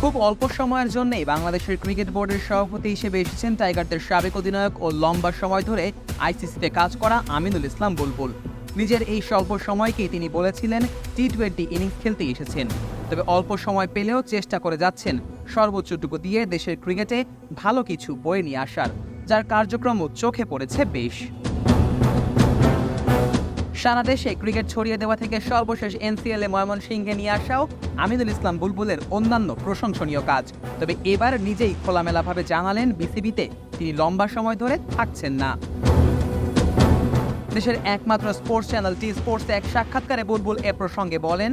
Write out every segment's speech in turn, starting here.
খুব অল্প সময়ের জন্যই বাংলাদেশের ক্রিকেট বোর্ডের সভাপতি হিসেবে এসেছেন টাইগারদের সাবেক অধিনায়ক ও লম্বা সময় ধরে আইসিসিতে কাজ করা আমিনুল ইসলাম বুলবুল। নিজের এই স্বল্প সময়কেই তিনি বলেছিলেন টি টোয়েন্টি ইনিংস খেলতে এসেছেন। তবে অল্প সময় পেলেও চেষ্টা করে যাচ্ছেন সর্বোচ্চটুকু দিয়ে দেশের ক্রিকেটে ভালো কিছু বয়ে নিয়ে আসার, যার কার্যক্রমও চোখে পড়েছে বেশ। সারা দেশে ক্রিকেট ছড়িয়ে দেওয়া থেকে সর্বশেষ এনসিএল ময়মনসিংহে নিয়ে আসাও আমিনুল ইসলাম বুলবুলের অন্যান্য প্রশংসনীয় কাজ। তবে এবার নিজেই খোলামেলাভাবে জানালেন বিসিবিতে, তিনি লম্বা সময় ধরে থাকছেন না। দেশের একমাত্র স্পোর্টস চ্যানেল টি স্পোর্টসে এক সাক্ষাৎকারে বুলবুল এ প্রসঙ্গে বলেন,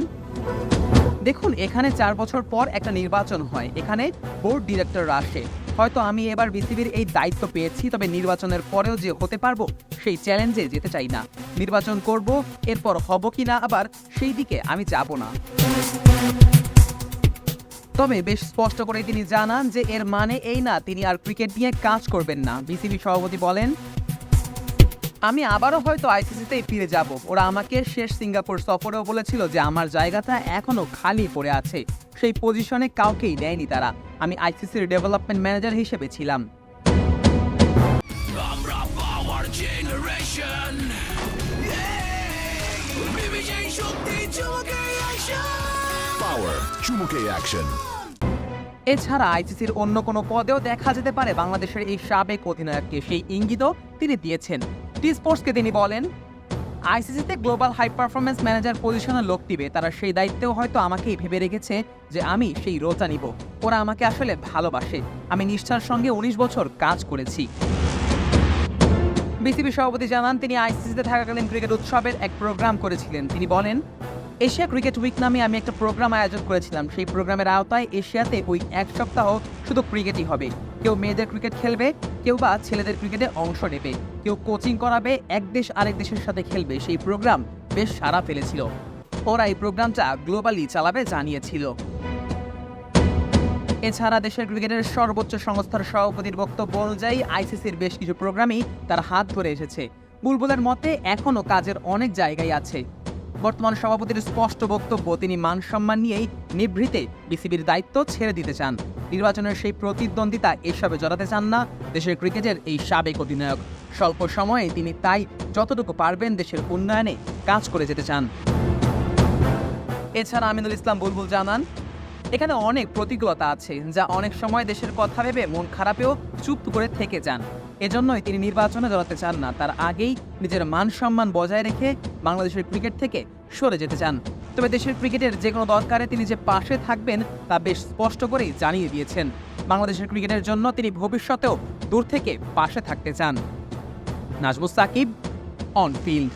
দেখুন, এখানে চার বছর পর একটা নির্বাচন হয়। এখানে বোর্ড ডিরেক্টররা আসে। হয়তো আমি এবার বিসিবির এই দায়িত্ব পেয়েছি, তবে নির্বাচনের পরেও যে হতে পারব, সেই চ্যালেঞ্জে যেতে চাই না। নির্বাচন করব, এরপর হব কি না আবার সেই দিকে আমি যাব না। তবে বেশ স্পষ্ট করে তিনি জানান যে এর মানে এই না, তিনি আর ক্রিকেট নিয়ে কাজ করবেন না। বিসিবি সভাপতি বলেন আমি আবারও হয়তো আইসিসিতেই ফিরে যাব। ওরা আমাকে শেষ সিঙ্গাপুর সফরেও বলেছিল যে আমার জায়গাটা এখনও খালি পড়ে আছে। সেই পজিশনে কাউকেই দেয়নি তারা। আমি আইসিসির ডেভেলপমেন্ট ম্যানেজার হিসেবে ছিলাম। পাওয়ার চুমুকে অ্যাকশন এছাড়া আইসিসির অন্য কোনো পদেও দেখা যেতে পারে বাংলাদেশের এই সাবেক অধিনায়ককে। সেই ইঙ্গিতও তিনি দিয়েছেন। টি স্পোর্টসকে তিনি বলেন আইসিসিতে গ্লোবাল হাই পারফরমেন্স ম্যানেজার পজিশনে লোক দিবে, তারা সেই দায়িত্বেও হয়তো আমাকেই ভেবে রেখেছে যে আমি সেই রোটা নিব। ওরা আমাকে আসলে ভালোবাসে। আমি নিষ্ঠার সঙ্গে উনিশ বছর কাজ করেছি। বিসিবি সভাপতি জানান, তিনি আইসিসিতে থাকাকালীন ক্রিকেট উৎসবের এক প্রোগ্রাম করেছিলেন। তিনি বলেন, এশিয়া ক্রিকেট উইক নামে আমি একটা প্রোগ্রাম আয়োজন করেছিলাম। সেই প্রোগ্রামের আওতায় এশিয়াতে ওই এক সপ্তাহ শুধু ক্রিকেটই হবে। কেউ মেয়েদের ক্রিকেট খেলবে, কেউ বা ছেলেদের ক্রিকেটে অংশ নেবে। কেউ কোচিং করাবে, এক দেশ আরেক দেশের সাথে খেলবে। সেই প্রোগ্রাম বেশ সারা ফেলেছিল। ওরা এই প্রোগ্রামটা গ্লোবালি চালাবে জানিয়েছিল। এছাড়া দেশের ক্রিকেটের সর্বোচ্চ সংস্থার সভাপতির বক্তব্য অনুযায়ী আইসিসির বেশ কিছু প্রোগ্রামই তার হাত ধরে এসেছে। বুলবুলের মতে এখনও কাজের অনেক জায়গায় আছে। বর্তমান সভাপতির স্পষ্ট বক্তব্য, তিনি মান সম্মান নিয়েই নিভৃতে বিসিবির দায়িত্ব ছেড়ে দিতে চান। নির্বাচনের সেই প্রতিদ্বন্দ্বিতা এসবে জড়াতে চান না দেশের ক্রিকেটের এই সাবেক অধিনায়ক। স্বল্প সময়ে তিনি তাই যতটুকু পারবেন দেশের উন্নয়নে কাজ করে যেতে চান। এছাড়া আমিনুল ইসলাম বুলবুল জানান এখানে অনেক প্রতিকূলতা আছে, যা অনেক সময় দেশের কথা ভেবে মন খারাপেও চুপ করে থেকে যান। এজন্যই তিনি নির্বাচনে দাঁড়াতে চান না, তার আগেই নিজের মান সম্মান বজায় রেখে বাংলাদেশের ক্রিকেট থেকে সরে যেতে চান। তবে দেশের ক্রিকেটের যে কোনো দরকারে তিনি যে পাশে থাকবেন, তা বেশ স্পষ্ট করেই জানিয়ে দিয়েছেন। বাংলাদেশের ক্রিকেটের জন্য তিনি ভবিষ্যতেও দূর থেকে পাশে থাকতে চান। Najmus Shakib on field